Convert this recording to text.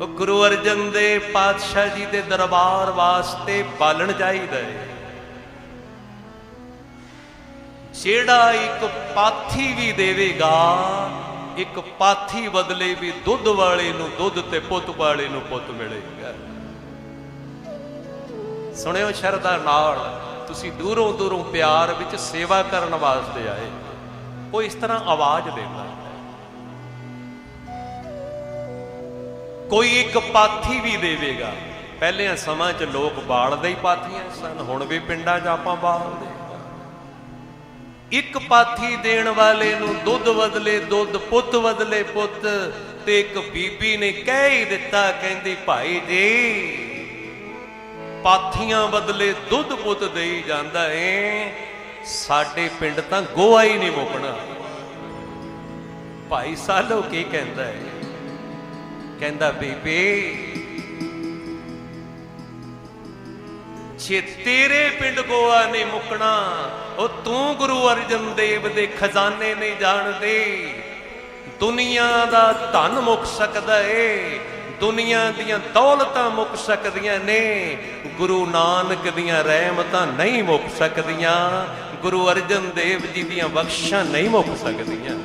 ਉਹ ਗੁਰੂ ਅਰਜਨ ਦੇ ਪਾਤਸ਼ਾਹ ਜੀ ਦੇ ਦਰਬਾਰ ਵਾਸਤੇ ਪਾਲਣ ਚਾਹੀਦਾ ਹੈ ਜਿਹੜਾ ਇੱਕ ਪਾਥੀ ਵੀ ਦੇਵੇਗਾ, ਇੱਕ ਪਾਥੀ ਬਦਲੇ ਵੀ ਦੁੱਧ ਵਾਲੇ ਨੂੰ ਦੁੱਧ ਤੇ ਪੁੱਤ ਵਾਲੇ ਨੂੰ ਪੁੱਤ ਮਿਲੇਗਾ। ਸੁਣਿਓ ਸ਼ਰਧਾ ਨਾਲ, ਤੁਸੀਂ ਦੂਰੋਂ ਦੂਰੋਂ ਪਿਆਰ ਵਿੱਚ ਸੇਵਾ ਕਰਨ ਵਾਸਤੇ ਆਏ। ਉਹ ਇਸ ਤਰ੍ਹਾਂ ਆਵਾਜ਼ ਦਿੰਦਾ ਕੋਈ ਇੱਕ ਪਾਥੀ ਵੀ ਦੇਵੇਗਾ। ਪਹਿਲੇ ਸਮਾਂ 'ਚ ਲੋਕ ਬਾਲਦੇ ਹੀ ਪਾਥੀਆਂ ਸਨ, ਹੁਣ ਵੀ ਪਿੰਡਾਂ 'ਚ ਆਪਾਂ ਬਾਲਦੇ ਇੱਕ ਪਾਥੀ ਦੇਣ ਵਾਲੇ ਨੂੰ ਦੁੱਧ ਬਦਲੇ, ਦੁੱਧ ਪੁੱਤ ਬਦਲੇ ਪੁੱਤ, ਤੇ ਇੱਕ ਬੀਬੀ ਨੇ ਕਹਿ ਹੀ ਦਿੱਤਾ, ਕਹਿੰਦੀ, ਭਾਈ ਜੀ, ਪਾਥੀਆਂ ਬਦਲੇ ਦੁੱਧ ਪੁੱਤ ਦੇਈ ਜਾਂਦਾ ਏ, ਸਾਡੇ ਪਿੰਡ ਤਾਂ ਗੋਆ ਹੀ ਨਹੀਂ ਮੁੱਕਣਾ। ਭਾਈ ਸਾਲੋ ਕੀ ਕਹਿੰਦਾ ਹੈ ਕਹਿੰਦਾ, ਬੀਬੀ ਜੇ ਤੇਰੇ ਪਿੰਡ ਗੋਆ ਨਹੀਂ ਮੁਕਣਾ, ਉਹ ਤੂੰ ਗੁਰੂ ਅਰਜਨ ਦੇਵ ਦੇ ਖਜ਼ਾਨੇ ਨਹੀਂ ਜਾਣਦੇ। ਦੁਨੀਆ ਦਾ ਧਨ ਮੁੱਕ ਸਕਦਾ ਏ, ਦੁਨੀਆ ਦੀਆਂ ਦੌਲਤਾਂ ਮੁੱਕ ਸਕਦੀਆਂ ਨੇ, ਗੁਰੂ ਨਾਨਕ ਦੀਆਂ ਰਹਿਮਤਾਂ ਨਹੀਂ ਮੁੱਕ ਸਕਦੀਆਂ, ਗੁਰੂ ਅਰਜਨ ਦੇਵ ਜੀ ਦੀਆਂ ਬਖਸ਼ਾਂ ਨਹੀਂ ਮੁੱਕ ਸਕਦੀਆਂ।